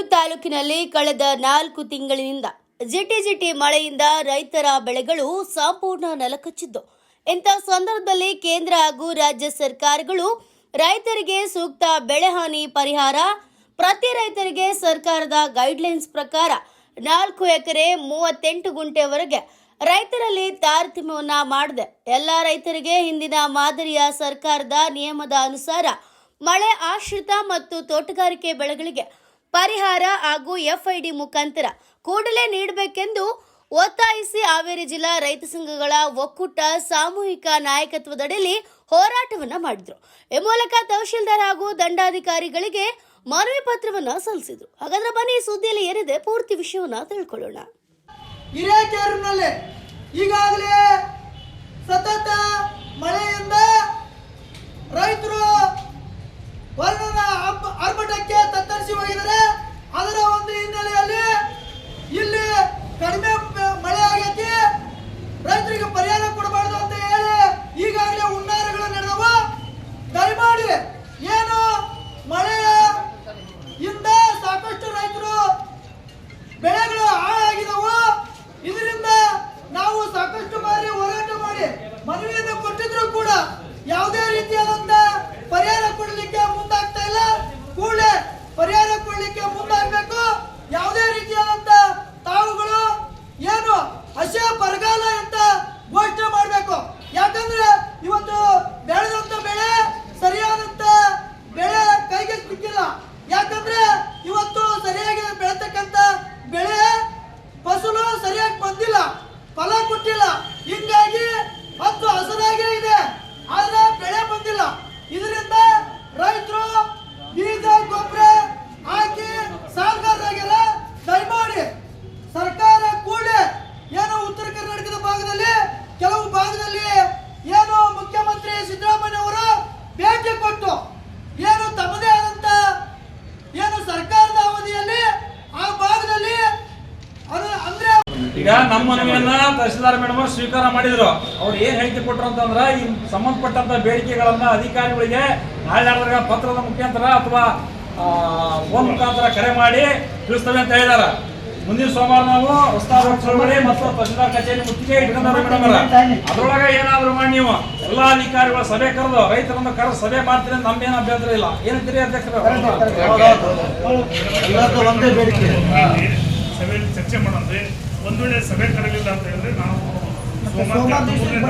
ಹಿರಿಯೂರು ತಾಲೂಕಿನಲ್ಲಿ ಕಳೆದ ನಾಲ್ಕು ತಿಂಗಳಿನಿಂದ ಜಿಟಿ ಜಿಟಿ ಮಳೆಯಿಂದ ರೈತರ ಬೆಳೆಗಳು ಸಂಪೂರ್ಣ ನೆಲಕಚ್ಚಿದ್ದು. ಇಂಥ ಸಂದರ್ಭದಲ್ಲಿ ಕೇಂದ್ರ ಹಾಗೂ ರಾಜ್ಯ ಸರ್ಕಾರಗಳು ರೈತರಿಗೆ ಸೂಕ್ತ ಬೆಳೆ ಹಾನಿ ಪರಿಹಾರ, ಪ್ರತಿ ರೈತರಿಗೆ ಸರ್ಕಾರದ ಗೈಡ್ಲೈನ್ಸ್ ಪ್ರಕಾರ ನಾಲ್ಕು ಎಕರೆ ಮೂವತ್ತೆಂಟು ಗುಂಟೆವರೆಗೆ ರೈತರಲ್ಲಿ ತಾರತಮ್ಯವನ್ನು ಮಾಡಿದೆ. ಎಲ್ಲ ರೈತರಿಗೆ ಹಿಂದಿನ ಮಾದರಿಯ ಸರ್ಕಾರದ ನಿಯಮದ ಅನುಸಾರ ಮಳೆ ಆಶ್ರಿತ ಮತ್ತು ತೋಟಗಾರಿಕೆ ಬೆಳೆಗಳಿಗೆ ಪರಿಹಾರ ಹಾಗೂ ಎಫ್ಐಡಿ ಮುಖಾಂತರ ಕೂಡಲೇ ನೀಡಬೇಕೆಂದು ಒತ್ತಾಯಿಸಿ ಹಾವೇರಿ ಜಿಲ್ಲಾ ರೈತ ಸಂಘಗಳ ಒಕ್ಕೂಟ ಸಾಮೂಹಿಕ ನಾಯಕತ್ವದಡಿಯಲ್ಲಿ ಹೋರಾಟವನ್ನು ಮಾಡಿದ್ರು. ಈ ಮೂಲಕ ತಹಶೀಲ್ದಾರ್ ಹಾಗೂ ದಂಡಾಧಿಕಾರಿಗಳಿಗೆ ಮನವಿ ಪತ್ರವನ್ನು ಸಲ್ಲಿಸಿದ್ರು. ಹಾಗಾದ್ರೆ ಬನ್ನಿ ಸುದ್ದಿಯಲ್ಲಿ ಏನಿದೆ ಪೂರ್ತಿ ವಿಷಯವನ್ನ ತಿಳ್ಕೊಳ್ಳೋಣ. ಈಗಾಗಲೇ ಸತತ ಮಳೆಯಿಂದ ರೈತರು ವರ್ಣನ ಅರ್ಭ- ಆರ್ಭಟಕ್ಕೆ ತತ್ತರಿಸಿ ಹೋಗಿದ್ದಾರೆ ಅದರ ಒಂದು ಹಿನ್ನೆಲೆಯಲ್ಲಿ ಇಲ್ಲಿ ಕಡಿಮೆ ಮ- ಮಳೆ ಆಗೈತಿ ರೈತರಿಗೆ ಪರಿಹಾರ ಕೊಡಬಾರ್ದು ಅಂತ ಹೇಳಿ ಈಗಾಗಲೇ ಹುನ್ನಾರಗಳು ನಡೆದವು ದಯಮಾಡಿ ಏನು ಮಳೆಯ ಇಂದ ಸಾಕಷ್ಟು ರೈತರು ಬೆಳೆಗಳು ಹಾಳಾಗಿದವು ಇದರಿಂದ ನಾವು ಸಾಕಷ್ಟು ಬಾರಿ ಹೋರಾಟ ಮಾಡಿ ಮನವಿಯನ್ನು ಕೊಟ್ಟಿದ್ರು ಕೂಡ ಯಾವುದೇ ರೀತಿಯಾದಂತ ಹಿಂಗಾಗಿ ಹತ್ತು ಹಸರಾಗೇ ಇದೆ. ಆದ್ರೆ ಈಗ ನಮ್ಮ ಮನವಿಯನ್ನ ತಹಸೀಲ್ದಾರ್ ಮೇಡಮ್ ಅವರು ಸ್ವೀಕಾರ ಮಾಡಿದ್ರು. ಅವ್ರು ಏನ್ ಹೇಳಿಕೆ ಕೊಟ್ರು ಅಂತಂದ್ರ ಈ ಸಂಬಂಧಪಟ್ಟಂತ ಬೇಡಿಕೆಗಳನ್ನ ಅಧಿಕಾರಿಗಳಿಗೆ ನಾಳೆ ಪತ್ರದ ಮುಖಾಂತರ ಅಥವಾ ಫೋನ್ ಮುಖಾಂತರ ಕರೆ ಮಾಡಿ ತಿಳಿಸ್ತವೆ ಅಂತ ಹೇಳಿದಾರ. ಮುಂದಿನ ಸೋಮವಾರ ನಾವು ಮಾಡಿ ಮತ್ತು ತಹಸೀಲ್ದಾರ್ ಕಚೇರಿ ಮುತ್ತಿಗೆ ಇಟ್ಕೊಂಡಾರ ಮೇಡಮ್ ಅವರ. ಅದ್ರೊಳಗೆ ಏನಾದ್ರು ಮಾಡಿ ನೀವು. ಎಲ್ಲಾ ಅಧಿಕಾರಿಗಳ ಸಭೆ ಕರೆದು ರೈತರನ್ನ ಕರೆದು ಸಭೆ ಮಾಡ್ತೀರಿ ಅಂತ ನಮ್ದೇನು ಅಭ್ಯಂತರ ಇಲ್ಲ. ಏನಂತೀರಿ ಅಧ್ಯಕ್ಷರು? ಒಂದೇ ಬೇಡಿಕೆ. ಸಭೆಯಲ್ಲಿ ಚರ್ಚೆ ಮಾಡೋಣ್ರಿ ಒಂದು ವೇಳೆ ಸಭೆ ಕರೆಯಲಿಲ್ಲ ಅಂತ ಹೇಳಿದ್ರೆ ನಾವು ಸೋಮವಾರ ಮೂರನೇ